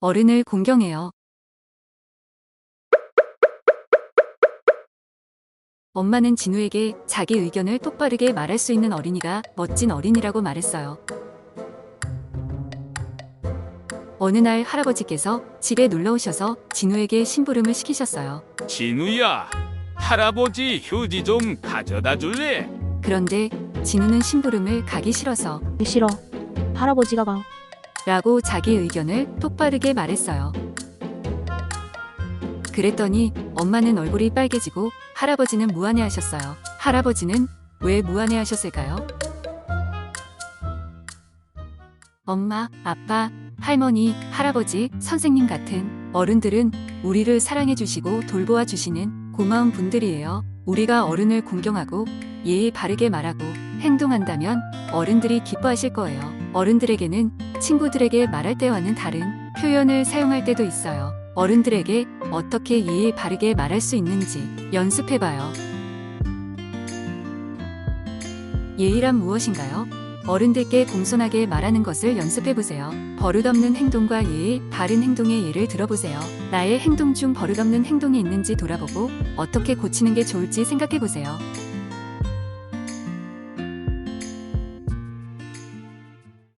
어른을 공경해요. 엄마는 진우에게 자기 의견을 똑바르게 말할 수 있는 어린이가 멋진 어린이라고 말했어요. 어느 날 할아버지께서 집에 놀러 오셔서 진우에게 심부름을 시키셨어요. 진우야, 할아버지 휴지 좀 가져다 줄래? 그런데 진우는 심부름을 가기 싫어서 싫어. 할아버지가 가. 라고 자기 의견을 똑바르게 말했어요. 그랬더니 엄마는 얼굴이 빨개지고 할아버지는 무안해하셨어요. 할아버지는 왜 무안해하셨을까요? 엄마, 아빠, 할머니, 할아버지, 선생님 같은 어른들은 우리를 사랑해주시고 돌보아 주시는 고마운 분들이에요. 우리가 어른을 공경하고 예의 바르게 말하고 행동한다면 어른들이 기뻐하실 거예요. 어른들에게는 친구들에게 말할 때와는 다른 표현을 사용할 때도 있어요. 어른들에게 어떻게 예의 바르게 말할 수 있는지 연습해봐요. 예의란 무엇인가요? 어른들께 공손하게 말하는 것을 연습해보세요. 버릇없는 행동과 예의, 바른 행동의 예를 들어보세요. 나의 행동 중 버릇없는 행동이 있는지 돌아보고 어떻게 고치는 게 좋을지 생각해보세요.